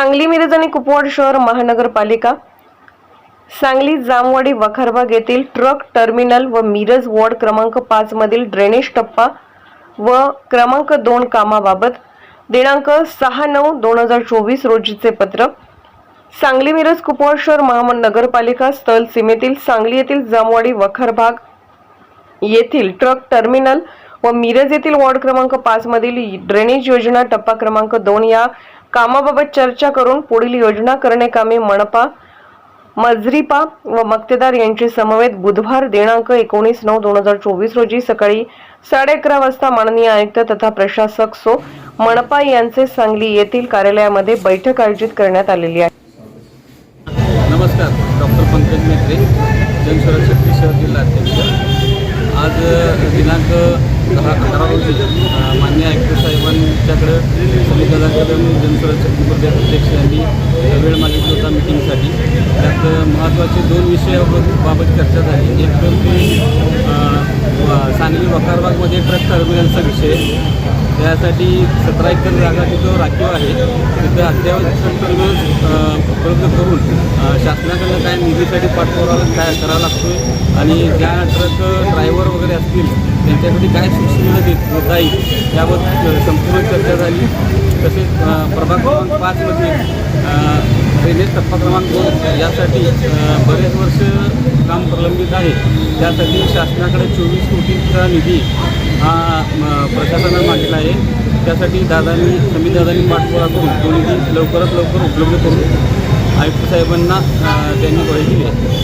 सांगली मिरज आणि कुपवाड शहर महानगरपालिका. सांगली जामवाडी वखारबाग येथील ट्रक टर्मिनल व मिरज वॉर्ड क्रमांक पाच मधील ड्रेनेज टप्पा व क्रमांक दोन कामाबाबत दिनांक सहा नऊ दोन हजार चोवीस रोजीचे पत्र. सांगली मिरज कुपवाड शहर महानगरपालिका स्थल सीमेतील सांगली येथील जामवाडी वखारबाग येथील ट्रक टर्मिनल व मिरज येथील वॉर्ड क्रमांक पाच मधील ड्रेनेज योजना टप्पा क्रमांक दोन या कामाबाबत चर्चा करून पुढील योजना करणे कामे मनपा मजरीपा व मक्तेदार यांची समवेत बुधवार दिनांक एकोणीस नऊ दोन हजार चोवीस रोजी सकाळी साडे अकरा वाजता माननीय आयुक्त तथा प्रशासक सो मनपा यांचे सांगली येथील कार्यालयामध्ये बैठक आयोजित करण्यात आलेली आहे. नमस्कार डॉक्टर पंकज मेत्रे जनसुरक्षा शहर जिल्हा अध्यक्ष. आज दिनांक दहा अकरा रोजी माननीय आयुक्त साहेबांच्याकडे समितीदारांकडे जनसुरक्षा अध्यक्ष यांनी वेळ मागितला होता मिटिंगसाठी. त्यात महत्त्वाचे दोन विषयाबाबत चर्चा झाली. एक तर ते सांगली वकारबागमध्ये ट्रक टर्मिनलचा विषय त्यासाठी सतरा एकर जागा तिथं राखीव आहे. तिथं अद्यावत टर्मिनल उपलब्ध करून शासनाकडनं काय निधीसाठी पाठपुरावा काय करावा लागतो आणि ज्या ट्रक ड्रायव्हर वगैरे असतील त्यांच्यासाठी काय सुखसुविधा देत होता येईल याबद्दल संपूर्ण चर्चा झाली. तसेच प्रभाग क्रमांक पाचमध्ये अ, ड्रेनेज टप्पा क्रमांक दोन यासाठी बरेच वर्ष काम प्रलंबित आहे. त्यासाठी शासनाकडे चोवीस कोटींचा निधी हा प्रशासनानं मागेला आहे. त्यासाठी दादांनी समिती दादांनी पाठपुरा करून तो निधी लवकरात लवकर उपलब्ध करून आयुक्त साहेबांना त्यांनी ग्वाही दिली. आहे